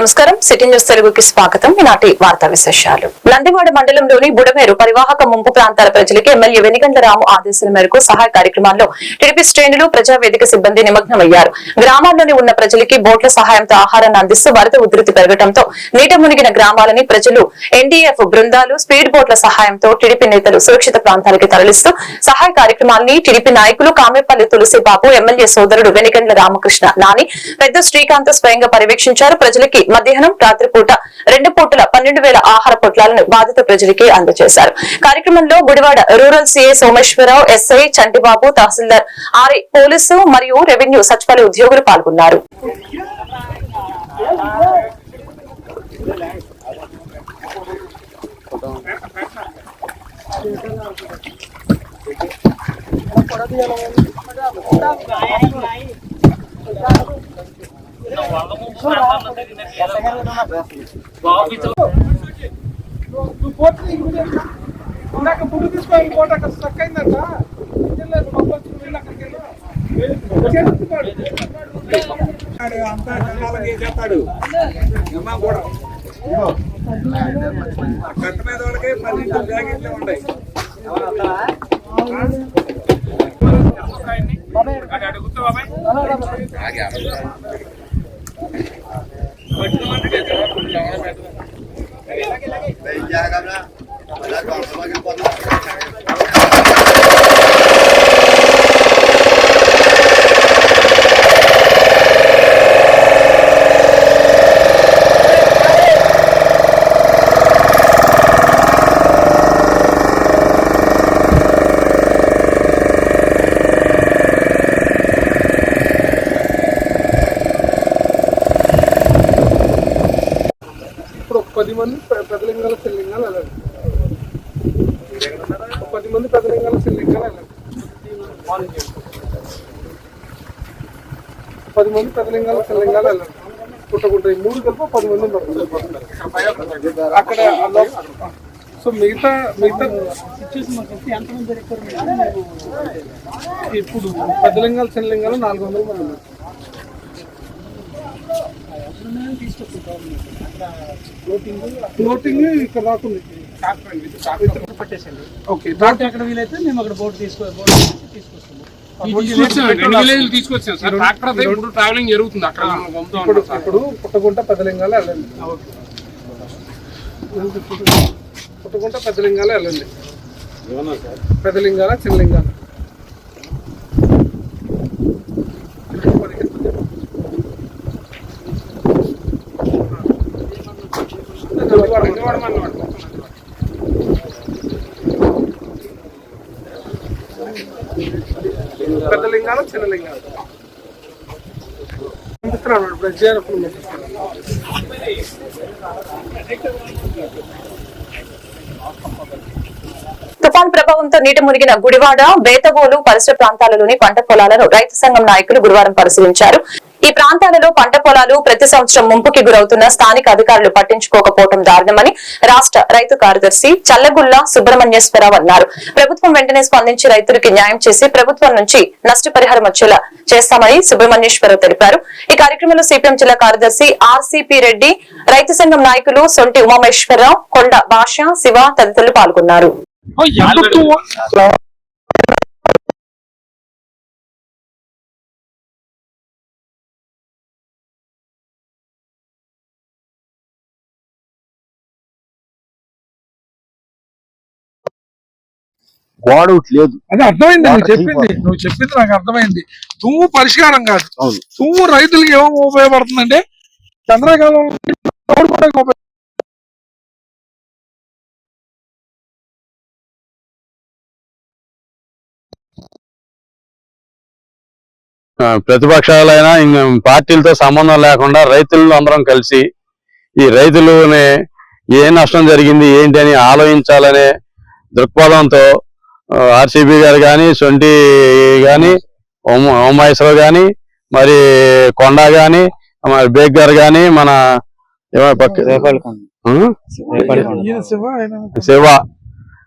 నమస్కారం. City news తెలుగుకి స్వాగతం. ఈనాటి వార్తా విశేషాలు. నందివాడ మండలంలోని బుడమేరు పరివాహక ముంపు ప్రాంతాల ప్రజలకు ఎమ్మెల్యే వెనిగండ్ల రాము ఆదేశాల మేరకు సహాయ కార్యక్రమాల్లో టీడీపీ శ్రేణులు ప్రజావేదిక సిబ్బంది నిమగ్నమయ్యారు. గ్రామాల్లోని ఉన్న ప్రజలకి బోట్ల సహాయంతో ఆహారాన్ని అందిస్తూ వరద ఉధృతి పెరగడంతో నీట మునిగిన గ్రామాలని ప్రజలు ఎన్డీఎఫ్ బృందాలు స్పీడ్ బోట్ల సహాయంతో టీడీపీ నేతలు సురక్షిత ప్రాంతాలకి తరలిస్తూ సహాయ కార్యక్రమాన్ని టీడీపీ నాయకులు కామేపల్లి తులసిబాబు ఎమ్మెల్యే సోదరుడు వెనిగండ్ల రామకృష్ణ నాని పెద్ద శ్రీకాంత్ స్వయంగా పర్యవేక్షించారు. ప్రజలకి మధ్యాహ్నం రాత్రిపూట రెండు పూటల పన్నెండు వేల ఆహార పొట్లాలను బాధిత ప్రజలకి అందజేశారు. కార్యక్రమంలో Gudivada rural CA Someswararao SI Chantibabu తహసీల్దార్ ఆర్ఐ పోలీసు మరియు రెవెన్యూ సచివాలయ ఉద్యోగులు పాల్గొన్నారు. నువ్వు పోతే ఇందాక బుక్ తీసుకొని పోటీ అక్కడ స్టక్ అయిందంట అంతా చేస్తాడు అమ్మా కూడా కట్ట మీద వాళ్ళకి పన్నెండు జాకెట్లే ఉన్నాయి అడుగుతా బాబాయ్ Đây, da cam đó. Mà lá còn, mà lá cam con đó. పది మంది పె- పెద్దలింగాల చెల్లింగాలు వెళ్ళండి పది మంది పెద్దలింగాల చెల్లింగాలు వెళ్ళండి పది మంది పెద్దలింగాల చెల్లింగాలు వెళ్ళండి పుట్టకుంటాయి. మూడు కలిపి పది మంది అక్కడ సో మిగతా మిగతా ఇప్పుడు పెద్దలింగాలు చెల్లింగాలు నాలుగు వందల మంది ఉన్నారు. ఫ్లోటింగ్ ఇక్కడ రాకుండా ఓకే బోట్ ఎక్కడ వీలైతే మేము అక్కడ బోట్ తీసుకో బోట్ తీసుకొస్తాము. ట్రావెలింగ్ జరుగుతుంది అక్కడ. ఇప్పుడు ఇప్పుడు పుట్టగుంట పెద్దలింగాలు వెళ్ళండి. పుట్టగుంట పెద్దలింగాలు వెళ్ళండి. పెద్దలింగాల చిన్నలింగాల. పెద్ద లింగాలు చిన్న లింగాలు పెద్దలింగాలు చిన్నలింగాలు. పంపిస్తున్నాను ఇప్పుడు ఎస్జీఆర్ఎఫ్ తుఫాన్ ప్రభావంతో నీటి మునిగిన గుడివాడ బేతగోలు పరిసర ప్రాంతాలలోని పంట పొలాలను రైతు సంఘం నాయకులు గురువారం పరిశీలించారు. ఈ ప్రాంతాలలో పంట పొలాలు ప్రతి సంవత్సరం ముంపుకి గురవుతున్న స్థానిక అధికారులు పట్టించుకోకపోవడం దారుణమని రాష్ట్ర రైతు కార్యదర్శి చల్లగుల్ల సుబ్రహ్మణ్యేశ్వరరావు అన్నారు. ప్రభుత్వం వెంటనే స్పందించి రైతులకి న్యాయం చేసి ప్రభుత్వం నుంచి నష్టపరిహారం వచ్చేలా చేస్తామని సుబ్రహ్మణ్యేశ్వరరావు తెలిపారు. ఈ కార్యక్రమంలో సిపిఎం జిల్లా కార్యదర్శి ఆర్సిపి రెడ్డి రైతు సంఘం నాయకులు సొంటి ఉమామేశ్వరరావు కొండ భాష శివ తదితరులు పాల్గొన్నారు. ఎందుకు గోడ ఒకటి లేదు. అది అర్థమైంది నువ్వు చెప్పింది. నువ్వు చెప్పింది నాకు అర్థమైంది. తుమ్ము పరిష్కారం కాదు. అవును. తుమ్ము రైతులకు ఏమో ఉపయోగపడుతుందంటే చంద్రకాలం ఆ, ప్రతిపక్షాలైనా ఇంక పార్టీలతో సంబంధం లేకుండా రైతులు అందరం కలిసి ఈ రైతులని ఏ నష్టం జరిగింది ఏంటి అని ఆలోచించాలనే దృక్పథంతో ఆర్సీబీ గారు కానీ సొంటి కానీ ఉమాయేశ్వరరావు కానీ మరి కొండ కానీ మరి బేగ్ గారు కానీ మన శివ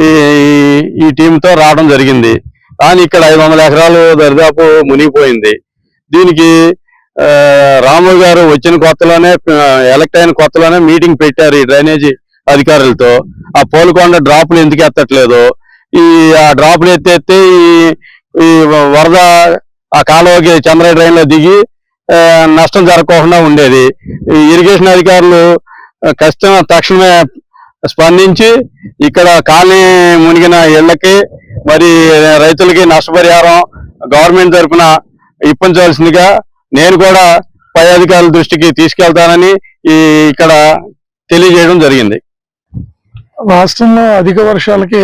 ఈ ఈ- ఈ టీమ్తో రావడం జరిగింది. కానీ ఇక్కడ ఐదు వందల ఎకరాలు దరిదాపు మునిగిపోయింది. దీనికి రాము గారు వచ్చిన కొత్తలోనే ఎలక్ట్ అయిన కొత్తలోనే మీటింగ్ పెట్టారు ఈ డ్రైనేజీ అధికారులతో. ఆ పోలకొండ డ్రాపులు ఎందుకు ఎత్తట్లేదు? ఈ ఆ డ్రాపులు ఎత్తేస్తే ఈ ఈ వరద ఆ కాలువకి చంద్ర డ్రైన్లో దిగి నష్టం జరగకుండా ఉండేది. ఈ ఇరిగేషన్ అధికారులు ఖచ్చితంగా తక్షణమే స్పందించి ఇక్కడ కాలనీ మునిగిన ఇళ్ళకి మరి రైతులకి నష్టపరిహారం గవర్నమెంట్ తరఫున ఇప్పించవలసిందిగా నేను కూడా పై అధికారుల దృష్టికి తీసుకెళ్తానని ఈ ఇక్కడ తెలియజేయడం జరిగింది. రాష్ట్రంలో అధిక వర్షాలకి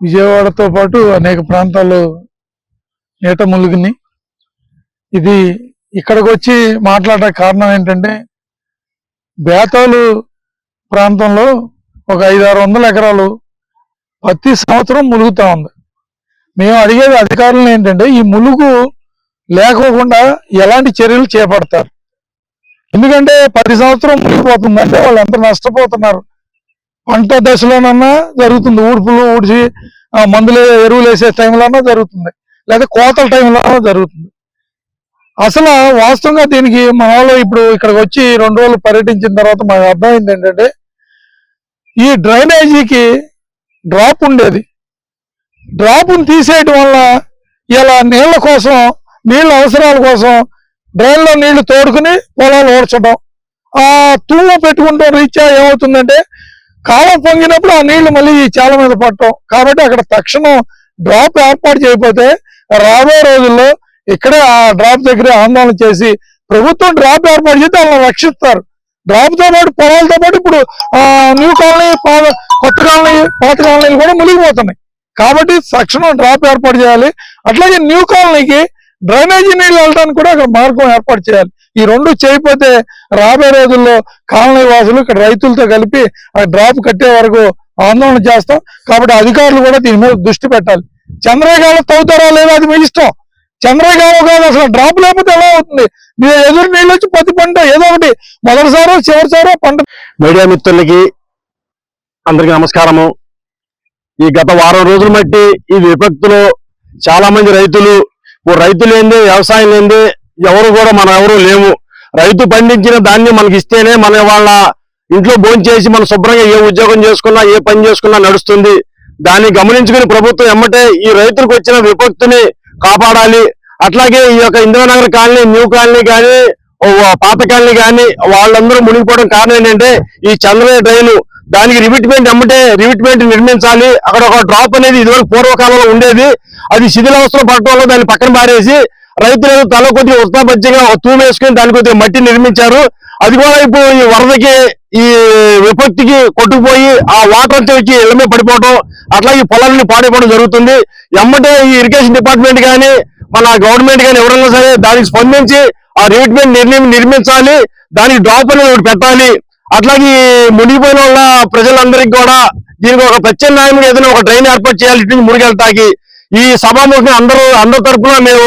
విజయవాడతో పాటు అనేక ప్రాంతాలు నీట ములుగుని ఇది ఇక్కడికి వచ్చి మాట్లాడడానికి కారణం ఏంటంటే బేతాలు ప్రాంతంలో ఒక ఐదు ఆరు వందల ఎకరాలు ప్రతి సంవత్సరం ములుగుతూ ఉంది. మేము అడిగేది అధికారులను ఏంటంటే ఈ ములుగు లేకోకుండా ఎలాంటి చర్యలు చేపడతారు? ఎందుకంటే పది సంవత్సరం మునిగిపోతుందంటే వాళ్ళు ఎంత నష్టపోతున్నారు. పంట దశలోనన్నా జరుగుతుంది. ఊడుపులు ఊడ్చి మందులు ఎరువులు వేసే టైంలోనూ జరుగుతుంది. లేదా కోతల టైంలో జరుగుతుంది. అసలు వాస్తవంగా దీనికి మన వాళ్ళు ఇప్పుడు ఇక్కడికి వచ్చి రెండు రోజులు పర్యటించిన తర్వాత మాకు అర్థమైంది ఏంటంటే ఈ డ్రైనేజీకి డ్రాప్ ఉండేది. డ్రాప్ను తీసేయటం వల్ల ఇలా నీళ్ళ కోసం నీళ్ళ అవసరాల కోసం డ్రైన్లో నీళ్ళు తోడుకుని పొలాలు ఓడ్చడం ఆ తూము పెట్టుకుంటూ రీత్యా ఏమవుతుందంటే కాలం పొంగినప్పుడు ఆ నీళ్ళు మళ్ళీ ఈ చాల మీద పట్టడం కాబట్టి అక్కడ తక్షణం డ్రాప్ ఏర్పాటు చేయకపోతే రాబోయే రోజుల్లో ఇక్కడే ఆ డ్రాప్ దగ్గరే ఆందోళన చేసి ప్రభుత్వం డ్రాప్ ఏర్పాటు చేస్తే వాళ్ళని రక్షిస్తారు. డ్రాప్తో పాటు పొలాలతో పాటు ఇప్పుడు ఆ న్యూ కాలనీ కొత్త కాలనీ పాత కాలనీలు కూడా మునిగిపోతున్నాయి. కాబట్టి తక్షణం డ్రాప్ ఏర్పాటు చేయాలి. అట్లాగే న్యూ కాలనీకి డ్రైనేజీ నీళ్ళు వెళ్ళడానికి కూడా ఒక మార్గం ఏర్పాటు చేయాలి. ఈ రెండు చేయకపోతే రాబోయే రోజుల్లో కాలనీ వాసులు ఇక్కడ రైతులతో కలిపి ఆ డ్రాప్ కట్టే వరకు ఆందోళన చేస్తాం. కాబట్టి అధికారులు కూడా దీని మీద దృష్టి పెట్టాలి. చంద్రగాలు తవ్వుతారా లేదా అది మీ ఇష్టం. చంద్రగావు కాదు అసలు డ్రాప్ లేకపోతే ఎలా అవుతుంది? మీ ఎదురు నీళ్ళు వచ్చి పత్తి పంట ఏదో ఒకటి మొదటిసారో చివరిసారో పంట మీడియా మిత్రులకి అందరికీ నమస్కారము. ఈ గత వారం రోజులు బట్టి ఈ విపత్తులో చాలా మంది రైతులు ఓ రైతులు ఏంది వ్యవసాయం ఏంది ఎవరు కూడా మనం ఎవరు లేము రైతు పండించిన దాన్ని మనకి ఇస్తేనే మన వాళ్ళ ఇంట్లో భోంచేసి మనం శుభ్రంగా ఏ ఉద్యోగం చేసుకున్నా ఏ పని చేసుకున్నా నడుస్తుంది. దాన్ని గమనించుకుని ప్రభుత్వం ఎమ్మటే ఈ రైతులకు వచ్చిన విపత్తుని కాపాడాలి. అట్లాగే ఈ యొక్క ఇందిరానగర్ కాలనీ న్యూ కాలనీ కానీ పాత కాలనీ కానీ వాళ్ళందరూ మునిగిపోవడం కారణం ఏంటంటే ఈ చంద్రయ్య డ్రైన్ దానికి రివిట్మెంట్ ఎమ్మటే రివిట్మెంట్ నిర్మించాలి. అక్కడ ఒక డ్రాప్ అనేది ఇదివరకు పూర్వకాలంలో ఉండేది. అది శిథిలావస్థలో పడటం వల్ల దాన్ని పక్కన పారేసి రైతులు తల కొద్దిగా ఉత్తాపత్యంగా తూము వేసుకుని దాని కొద్దిగా మట్టి నిర్మించారు. అది కూడా ఇప్పుడు ఈ వరదకి ఈ విపత్తికి కొట్టుకుపోయి ఆ వాటర్ అంతా వచ్చి ఇళ్ళ పడిపోవడం అట్లాగే పొలాలని పాడైపోవడం జరుగుతుంది. ఎమ్మటే ఈ ఇరిగేషన్ డిపార్ట్మెంట్ కానీ మన గవర్నమెంట్ కానీ ఎవరైనా సరే దానికి స్పందించి ఆ రీట్మెంట్ నిర్ణయం నిర్మించాలి దానికి డ్రాప్ అనేది ఒకటి పెట్టాలి. అట్లాగే మునిగిపోయిన వాళ్ళ ప్రజలందరికీ కూడా దీనికి ఒక ప్రత్యామ్నాయం ఏదైనా ఒక ట్రైన్ ఏర్పాటు చేయాలి ఇటు నుంచి మునిగెళ్తాకి ఈ సభాముఖంగా అందరూ అందరి తరఫున మేము